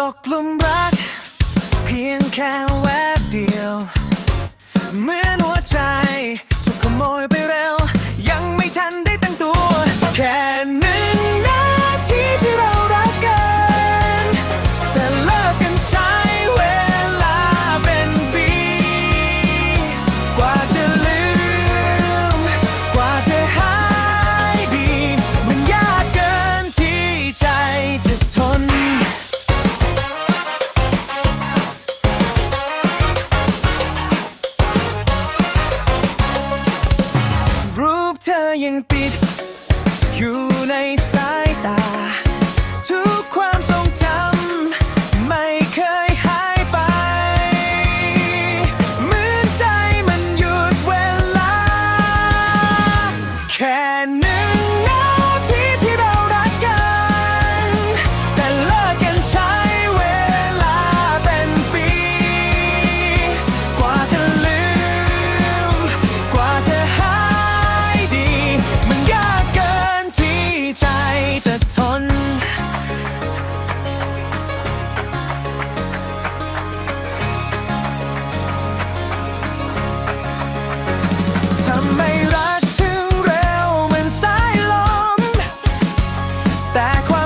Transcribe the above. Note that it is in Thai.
ตกลุมรัก เพียงแค่แวบเดียวเหมือน ปเธอยังติด อยู่ในสาย back